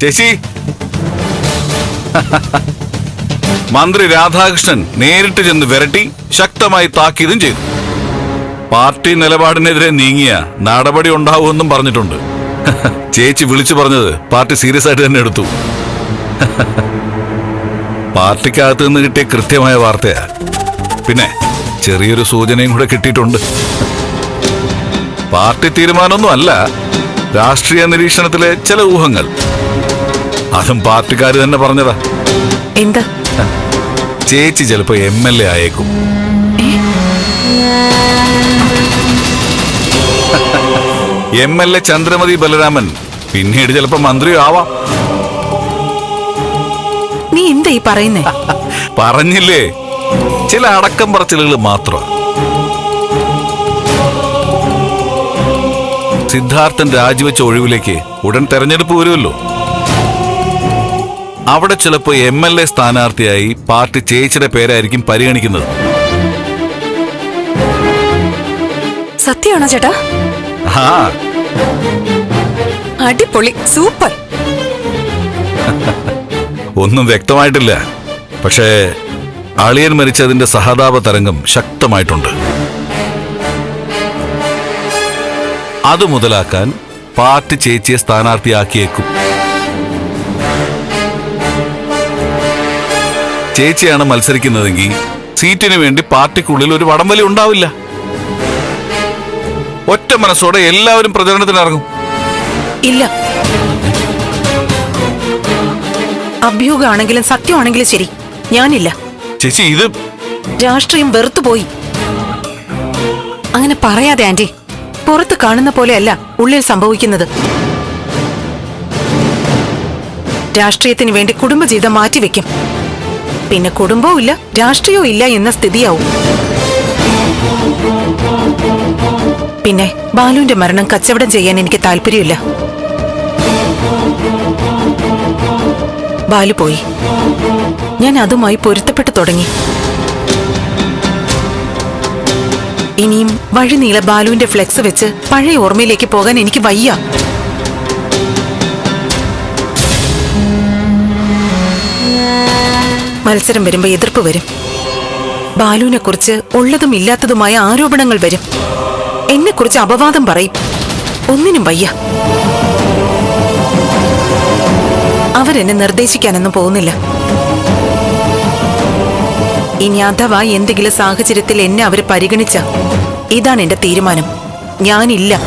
ചേച്ചി മന്ത്രി രാധാകൃഷ്ണൻ നേരിട്ട് ചെന്ന് വിരട്ടി ശക്തമായി താക്കീതും ചെയ്തു. പാർട്ടി നിലപാടിനെതിരെ നീങ്ങിയ നടപടി ഉണ്ടാവുമെന്നും പറഞ്ഞിട്ടുണ്ട്. ചേച്ചി വിളിച്ചു പറഞ്ഞത് പാർട്ടി സീരിയസ് ആയിട്ട് തന്നെ എടുത്തു. പാർട്ടിക്കകത്ത് നിന്ന് കിട്ടിയ കൃത്യമായ വാർത്തയാ. പിന്നെ ചെറിയൊരു സൂചനയും കൂടെ കിട്ടിയിട്ടുണ്ട്. പാർട്ടി തീരുമാനമൊന്നും അല്ല. രാഷ്ട്രീയ നിരീക്ഷണത്തിലെ ചില ഊഹങ്ങൾ. അതും പാർട്ടിക്കാർ തന്നെ പറഞ്ഞതാ. എന്താ? ചേച്ചി ചിലപ്പോ M L A ആയേക്കും. M L A Chandramathi Balaraman. പിന്നീട് ചിലപ്പോ മന്ത്രിയും ആവാം. നീ എന്താ ഈ പറയുന്നേ? പറഞ്ഞില്ലേ? ചില അടക്കം പറച്ചിലുകൾ മാത്രം. സിദ്ധാർത്ഥൻ രാജിവെച്ച ഒഴിവിലേക്ക് ഉടൻ തെരഞ്ഞെടുപ്പ് വരുമല്ലോ. അവിടെ ചിലപ്പോൾ എം എൽ എ സ്ഥാനാർത്ഥിയായി പാർട്ടി ചേച്ചിയുടെ പേരായിരിക്കും പരിഗണിക്കുന്നത്. സത്യമാണോ ചേട്ടാ? ആ അടിപൊളി സൂപ്പർ. ഒന്നും വ്യക്തമായിട്ടില്ല. പക്ഷേ അളിയൻ മരിച്ചതിന്റെ സഹതാപ തരംഗം ശക്തമായിട്ടുണ്ട്. അത് മുതലാക്കാൻ പാർട്ടി ചേച്ചിയെ സ്ഥാനാർത്ഥിയാക്കിയേക്കും. ചേച്ചിയാണ് മത്സരിക്കുന്നതെങ്കിൽ സീറ്റിന് വേണ്ടി പാർട്ടിക്കുള്ളിൽ ഒരു വടംവലി ഉണ്ടാവില്ല. ഒറ്റ മനസ്സോടെ എല്ലാവരും പ്രചരണത്തിനിറങ്ങും. ഇല്ല. അഭ്യൂഹമാണെങ്കിലും സത്യമാണെങ്കിലും ശരി. ഞാനില്ല. ചേച്ചി ഇത് രാഷ്ട്രീയം വെറുത്തുപോയി. അങ്ങനെ പറയാതെ ആന്റി. പുറത്ത് കാണുന്ന പോലെയല്ല ഉള്ളിൽ സംഭവിക്കുന്നത്. രാഷ്ട്രീയത്തിന് വേണ്ടി കുടുംബജീവിതം മാറ്റിവെക്കും. പിന്നെ കുടുംബവും ഇല്ല രാഷ്ട്രീയവും ഇല്ല എന്ന സ്ഥിതിയാവും. പിന്നെ ബാലുവിന്റെ മരണം കച്ചവടം ചെയ്യാൻ എനിക്ക് താല്പര്യമില്ല. ബാലു പോയി. ഞാൻ അതുമായി പൊരുത്തപ്പെട്ടു തുടങ്ങി. ഇനിയും വഴിനീള ബാലുവിന്റെ ഫ്ലെക്സ് വെച്ച് പഴയ ഓർമ്മയിലേക്ക് പോകാൻ എനിക്ക് വയ്യ. മത്സരം വരുമ്പോ എതിർപ്പ് വരും. ബാലുവിനെ കുറിച്ച് ഉള്ളതും ഇല്ലാത്തതുമായ ആരോപണങ്ങൾ വരും. എന്നെ കുറിച്ച് അപവാദം പറയും. ഒന്നിനും വയ്യ. അവരെന്നെ നിർദ്ദേശിക്കാനൊന്നും പോകുന്നില്ല. ഇനി അഥവാ എന്തെങ്കിലും സാഹചര്യത്തിൽ എന്നെ അവർ പരിഗണിച്ച ഇതാണ് എന്റെ തീരുമാനം. ഞാനില്ല.